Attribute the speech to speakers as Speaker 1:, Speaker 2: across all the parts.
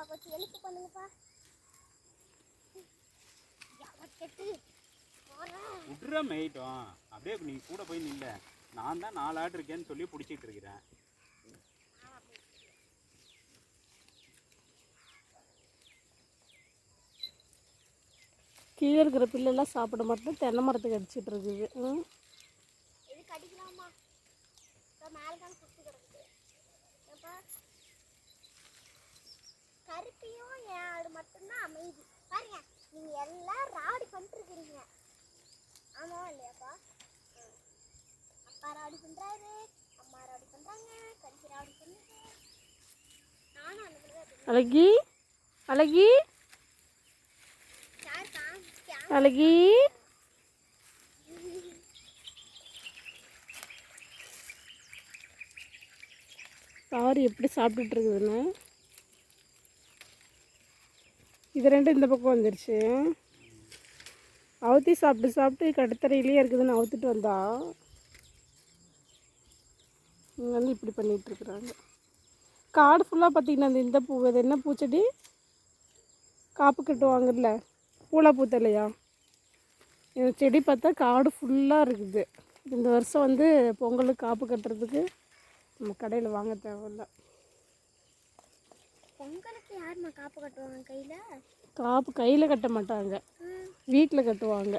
Speaker 1: அப்பா கொஞ்சம் எழுப்பு பண்ணுங்கப்பா
Speaker 2: விட்ற மேயிட்டோம் அப்படியே நீ கூட போய் நில்ல. நான் தான் நாலு ஆடு இருக்கேன்னு சொல்லி பிடிச்சிட்டு இருக்கிறேன்.
Speaker 3: கீழே இருக்கிற பிள்ளைலாம் சாப்பிட மாட்டேன் தென்னை மரத்துக்கு அடிச்சிட்டு இருக்குது. ம்?
Speaker 1: இது கடிக்கலாமா? மேலே தான் கருப்பியும் என் ஆடு மட்டும்தான் அமைதி. பாருங்க நீங்க எல்லாம் ராடி பண்ணிட்டு இருக்கிறீங்க ஆமாவா இல்லையாப்பா. அப்பா ராடி பண்றாரு. அம்மா ராடி பண்றாங்க. கடிச்சு ராடி பண்ணுது. நானும் அந்த
Speaker 3: அழகி அழகி. அழகி. பாரு எப்படி சாப்பிட்டுட்டு இருக்குதுன்னு இது ரெண்டும் இந்த பக்கம் வந்துருச்சு. அவுத்தி சாப்பிட்டு சாப்பிட்டு கடுத்தரையிலேயே இருக்குதுன்னு அவுத்துட்டு வந்தா இங்கே வந்து இப்படி பண்ணிகிட்டு இருக்கிறாங்க. காடு ஃபுல்லாக பார்த்தீங்கன்னா அந்த இந்த பூ அது என்ன பூச்செடி? காப்பு கட்டுவாங்கல்ல பூலா பூத்தலையா இந்த செடி பார்த்தா காடு ஃபுல்லாக இருக்குது. இந்த வருஷம் வந்து பொங்கலுக்கு காப்பு கட்டுறதுக்கு நம்ம கடையில் வாங்க தேவையில்ல.
Speaker 1: பொங்கலுக்கு யாரும்மா காப்பு கட்டுவாங்க கையில?
Speaker 3: காப்பு கையில் கட்ட மாட்டாங்க. வீட்டில் கட்டுவாங்க.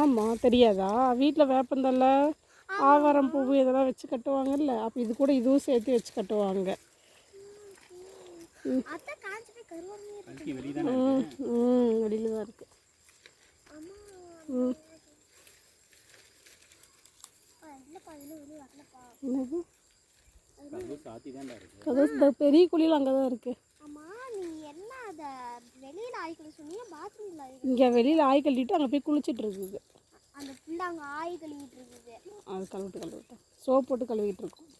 Speaker 3: ஆமாம் தெரியாதா? வீட்டில் வேப்பந்தல்ல ஆவாரம் பூ இதெல்லாம் வச்சு கட்டுவாங்கல்ல. அப்போ இது கூட இதுவும் சேர்த்து வச்சு கட்டுவாங்க. ம். ம் வெளியில் தான் இருக்குது என்னது?
Speaker 2: கதவு
Speaker 3: பெரிய குழியில் அங்கே தான் இருக்குது இங்கே வெளியில் ஆய் கழுவிட்டு அங்கே போய் குளிச்சிட்டு இருக்குது.
Speaker 1: அந்த புள்ள அங்க ஆய் கழுவிட்டு இருக்குது.
Speaker 3: அது கழுவிட்டு கழுவிட்டோம் சோப் போட்டு கழுவிட்டு இருக்கோம்.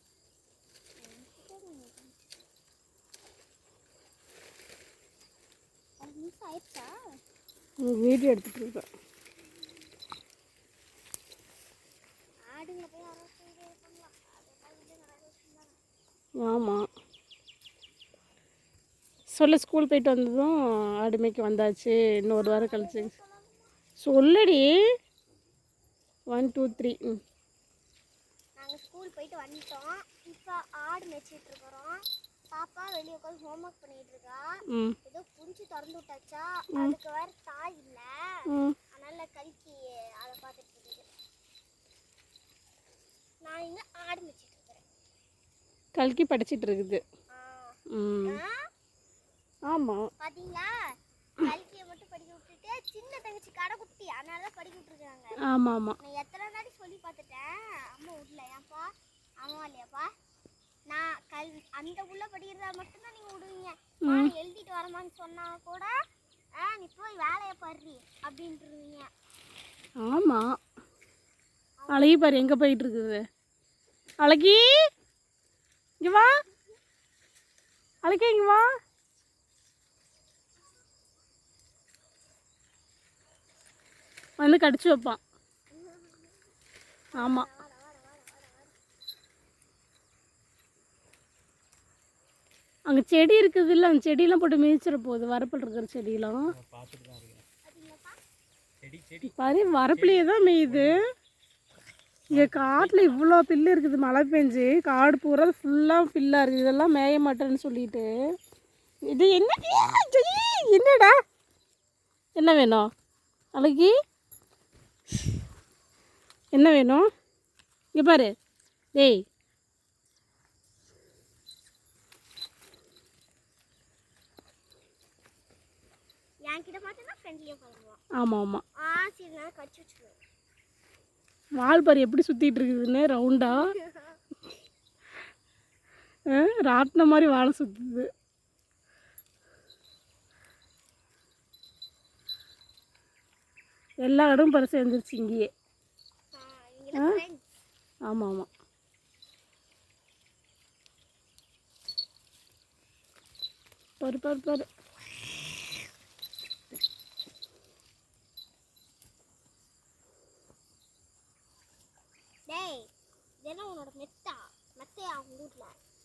Speaker 3: வீடியோ எடுத்துகிட்டு இருக்கேன். ஆமாம் சொல்ல ஸ்கூல் போயிட்டு வந்ததும் ஆடுமைக்கு வந்தாச்சு. இன்னும் ஒரு வாரம் கழிச்சு. சொல்லடி. ஒன் டூ த்ரீ ம்.
Speaker 1: நாங்கள் ஸ்கூல் போயிட்டு வந்துட்டோம். இப்போ ஆடு மேய்ச்சிட்டு இருக்கிறோம். பாப்பா வெளியே உட்காந்து ஹோம்ஒர்க் பண்ணிட்டு இருக்கா. ஏதோ புடிச்சு திறந்து விட்டாச்சா? அதுக்கு வேற தாய் இல்ல. அதனால கல்கி அதை பார்த்துட்டு நான் இங்க ஆடு இருக்கிறேன்
Speaker 3: கல்கி படிச்சிட்டு இருக்குது. ம் ஆமாம் ஆமாம். ஆமாம்
Speaker 1: எத்தனை நாடி சொல்லி பார்த்துட்டேன்? அம்மா விடல ஏன்ப்பா அம்மா இல்லையாப்பா? நான் கல் அந்த உள்ள படிக்கிறதா மட்டும்தான் நீங்க விடுவீங்க. நான் எழுதிட்டு வரமான்னு சொன்னா கூட நீ போய் வேலையை பாரு அப்படின்ட்டுருவீங்க
Speaker 3: ஆமாம் அழகி பாரு எங்கே போயிட்டு இருக்குது அழகி! இங்கே வா. அழகி இங்கே வா. வந்து கடிச்சு வைப்பான். ஆமாம் அங்கே செடி இருக்குது இல்லை அந்த செடியெல்லாம் போட்டு மிதிச்சிட போகுது. வரப்பில் இருக்கிற செடியெல்லாம். பாரு வரப்புலையே தான் மேயுது. இங்கே காட்டில் இவ்வளோ பில்லு இருக்குது மழை பெஞ்சு. காடு பூரா ஃபுல்லாக பில்லாக இருக்குது. இதெல்லாம் மேய மாட்டேன்னு சொல்லிட்டு. இது என்ன என்னடா? என்ன வேணும்? அழகி? என்ன வேணும்? இங்கே பாரு. டேய். ஆமாம் ஆமாம்
Speaker 1: ஆ சரி நான் கடிச்சு வச்சுக்குவேன்
Speaker 3: வால் பாரு எப்படி சுற்றிட்டு இருக்குதுன்னு ரவுண்டாக ராட்டின மாதிரி வாழை சுற்றுது எல்லா இடமும் பரிசு சேர்ந்துருச்சு இங்கேயே. ஆமாம் ஆமாம். பாரு பாரு பாரு.
Speaker 1: டேய் இதெல்லாம் உன்னோட